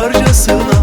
harcasın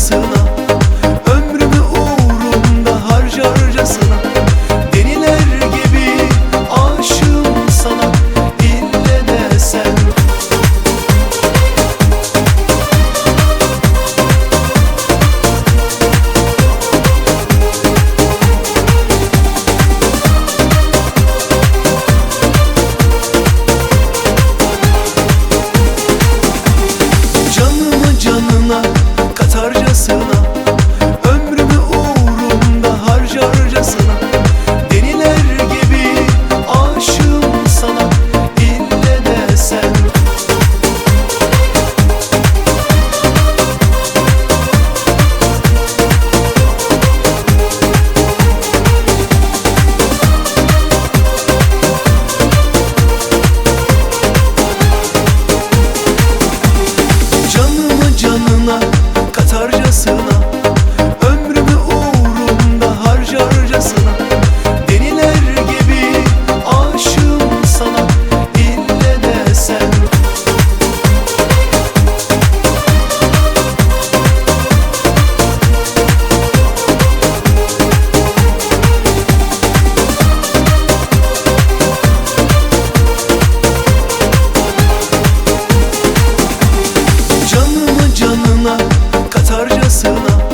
Nasıl harcasına.